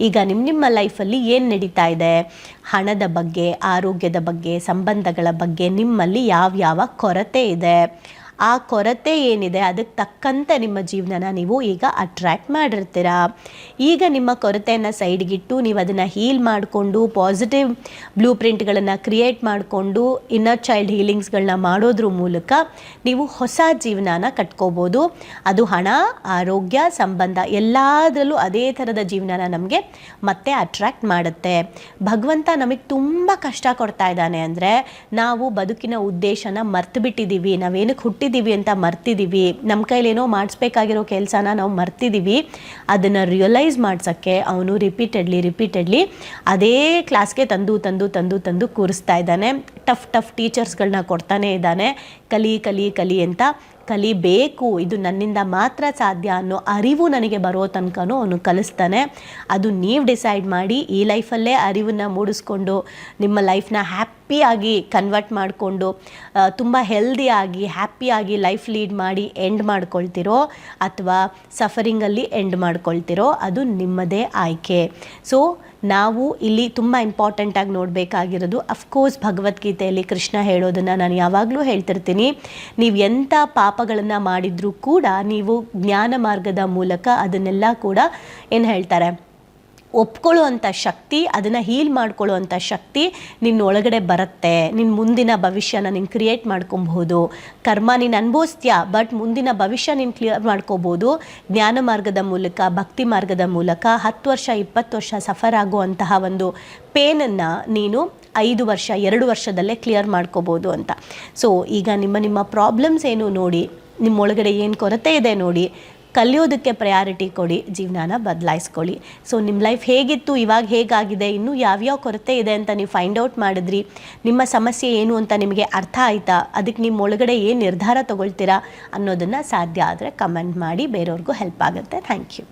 [SPEAKER 1] ಈಗ ನಿಮ್ಮ ನಿಮ್ಮ ಲೈಫಲ್ಲಿ ಏನು ನಡೀತಾ ಇದೆ? ಹಣದ ಬಗ್ಗೆ, ಆರೋಗ್ಯದ ಬಗ್ಗೆ, ಸಂಬಂಧಗಳ ಬಗ್ಗೆ ನಿಮ್ಮಲ್ಲಿ ಯಾವ್ಯಾವ ಕೊರತೆ ಇದೆ? ಆ ಕೊರತೆ ಏನಿದೆ, ಅದಕ್ಕೆ ತಕ್ಕಂತೆ ನಿಮ್ಮ ಜೀವನನ ನೀವು ಈಗ ಅಟ್ರ್ಯಾಕ್ಟ್ ಮಾಡಿರ್ತೀರಾ? ಈಗ ನಿಮ್ಮ ಕೊರತೆಯನ್ನು ಸೈಡ್ಗಿಟ್ಟು ನೀವು ಅದನ್ನು ಹೀಲ್ ಮಾಡಿಕೊಂಡು ಪಾಸಿಟಿವ್ ಬ್ಲೂ ಪ್ರಿಂಟ್ಗಳನ್ನು ಕ್ರಿಯೇಟ್ ಮಾಡಿಕೊಂಡು ಇನ್ನರ್ ಚೈಲ್ಡ್ ಹೀಲಿಂಗ್ಸ್ಗಳನ್ನ ಮಾಡೋದ್ರ ಮೂಲಕ ನೀವು ಹೊಸ ಜೀವನನ ಕಟ್ಕೋಬೋದು. ಅದು ಹಣ, ಆರೋಗ್ಯ, ಸಂಬಂಧ ಎಲ್ಲದರಲ್ಲೂ ಅದೇ ಥರದ ಜೀವನನ ನಮಗೆ ಮತ್ತೆ ಅಟ್ರ್ಯಾಕ್ಟ್ ಮಾಡುತ್ತೆ. ಭಗವಂತ ನಮಗೆ ತುಂಬ ಕಷ್ಟ ಕೊಡ್ತಾ ಇದ್ದಾನೆ ಅಂದರೆ ನಾವು ಬದುಕಿನ ಉದ್ದೇಶನ ಮರ್ತು ಬಿಟ್ಟಿದ್ದೀವಿ ನಾವೇನಕ್ಕೆ ಹುಟ್ಟಿದ್ದೀವಿ ಅಂತ ಮರ್ತಿದ್ದೀವಿ ನಮ್ಮ ಕೈಲೇನೋ ಮಾಡಿಸ್ಬೇಕಾಗಿರೋ ಕೆಲಸನ ನಾವು ಮರ್ತಿದ್ದೀವಿ ಅದನ್ನು ರಿಯಲೈಸ್ ಮಾಡ್ಸೋಕ್ಕೆ ಅವನು ರಿಪೀಟೆಡ್ಲಿ ರಿಪೀಟೆಡ್ಲಿ ಅದೇ ಕ್ಲಾಸ್ಗೆ ತಂದು ತಂದು ತಂದು ತಂದು ಕೂರಿಸ್ತಾ ಇದ್ದಾನೆ. ಟಫ್ ಟಫ್ ಟೀಚರ್ಸ್ಗಳನ್ನ ಕೊಡ್ತಾನೆ ಇದ್ದಾನೆ. ಕಲಿ ಕಲಿ ಕಲಿ ಅಂತ ಕಲಿಬೇಕು. ಇದು ನನ್ನಿಂದ ಮಾತ್ರ ಸಾಧ್ಯ ಅನ್ನೋ ಅರಿವು ನನಗೆ ಬರೋ ತನಕನೂ ಅವನು ಕಲಿಸ್ತಾನೆ. ಅದು ನೀವು ಡಿಸೈಡ್ ಮಾಡಿ ಈ ಲೈಫಲ್ಲೇ ಅರಿವನ್ನು ಮೂಡಿಸ್ಕೊಂಡು, ನಿಮ್ಮ ಲೈಫ್ನ ಹ್ಯಾಪಿಯಾಗಿ ಕನ್ವರ್ಟ್ ಮಾಡಿಕೊಂಡು ತುಂಬ ಹೆಲ್ದಿಯಾಗಿ ಹ್ಯಾಪಿಯಾಗಿ ಲೈಫ್ ಲೀಡ್ ಮಾಡಿ ಎಂಡ್ ಮಾಡ್ಕೊಳ್ತಿರೋ ಅಥವಾ ಸಫರಿಂಗಲ್ಲಿ ಎಂಡ್ ಮಾಡ್ಕೊಳ್ತಿರೋ ಅದು ನಿಮ್ಮದೇ ಆಯ್ಕೆ. ಸೊ ನಾವು ಇಲ್ಲಿ ತುಂಬ ಇಂಪಾರ್ಟೆಂಟಾಗಿ ನೋಡಬೇಕಾಗಿರೋದು ಅಫ್ಕೋರ್ಸ್ ಭಗವದ್ಗೀತೆಯಲ್ಲಿ ಕೃಷ್ಣ ಹೇಳೋದನ್ನು ನಾನು ಯಾವಾಗಲೂ ಹೇಳ್ತಿರ್ತೀನಿ. ನೀವು ಎಂಥ ಪಾಪಗಳನ್ನು ಮಾಡಿದರೂ ಕೂಡ ನೀವು ಜ್ಞಾನ ಮಾರ್ಗದ ಮೂಲಕ ಅದನ್ನೆಲ್ಲ ಕೂಡ ಏನು ಹೇಳ್ತಾರೆ? ಒಪ್ಕೊಳ್ಳುವಂಥ ಶಕ್ತಿ, ಅದನ್ನು ಹೀಲ್ ಮಾಡ್ಕೊಳ್ಳುವಂಥ ಶಕ್ತಿ ನಿನ್ನ ಒಳಗಡೆ ಬರುತ್ತೆ. ನಿನ್ನ ಮುಂದಿನ ಭವಿಷ್ಯನ ನೀನು ಕ್ರಿಯೇಟ್ ಮಾಡ್ಕೊಬಹುದು. ಕರ್ಮ ನೀನು ಅನುಭವಿಸ್ತೀಯ ಬಟ್ ಮುಂದಿನ ಭವಿಷ್ಯ ನೀನು ಕ್ಲಿಯರ್ ಮಾಡ್ಕೋಬೋದು ಜ್ಞಾನ ಮಾರ್ಗದ ಮೂಲಕ, ಭಕ್ತಿ ಮಾರ್ಗದ ಮೂಲಕ ಹತ್ತು ವರ್ಷ, ಇಪ್ಪತ್ತು ವರ್ಷ ಸಫರ್ ಆಗುವಂತಹ ಒಂದು ಪೇನನ್ನು ನೀನು ಐದು ವರ್ಷ, ಎರಡು ವರ್ಷದಲ್ಲೇ ಕ್ಲಿಯರ್ ಮಾಡ್ಕೋಬೋದು ಅಂತ. ಸೊ ಈಗ ನಿಮ್ಮ ನಿಮ್ಮ ಪ್ರಾಬ್ಲಮ್ಸ್ ಏನು ನೋಡಿ ನಿಮ್ಮೊಳಗಡೆ ಏನು ಕೊರತೆ ಇದೆ ನೋಡಿ ಕಲಿಯೋದಕ್ಕೆ ಪ್ರಯಾರಿಟಿ ಕೊಡಿ, ಜೀವನಾನ ಬದಲಾಯಿಸ್ಕೊಳ್ಳಿ. ಸೊ ನಿಮ್ಮ ಲೈಫ್ ಹೇಗಿತ್ತು, ಇವಾಗ ಹೇಗಾಗಿದೆ, ಇನ್ನೂ ಯಾವ್ಯಾವ ಕೊರತೆ ಇದೆ ಅಂತ ನೀವು ಫೈಂಡ್ ಔಟ್ ಮಾಡಿದ್ರಿ. ನಿಮ್ಮ ಸಮಸ್ಯೆ ಏನು ಅಂತ ನಿಮಗೆ ಅರ್ಥ ಆಯಿತಾ? ಅದಕ್ಕೆ ನಿಮ್ಮ ಒಳಗಡೆ ಏನು ನಿರ್ಧಾರ ತಗೊಳ್ತೀರಾ ಅನ್ನೋದನ್ನು ಸಾಧ್ಯ ಆದರೆ ಕಮೆಂಟ್ ಮಾಡಿ, ಬೇರೆಯವ್ರಿಗೂ ಹೆಲ್ಪ್ ಆಗುತ್ತೆ. Thank you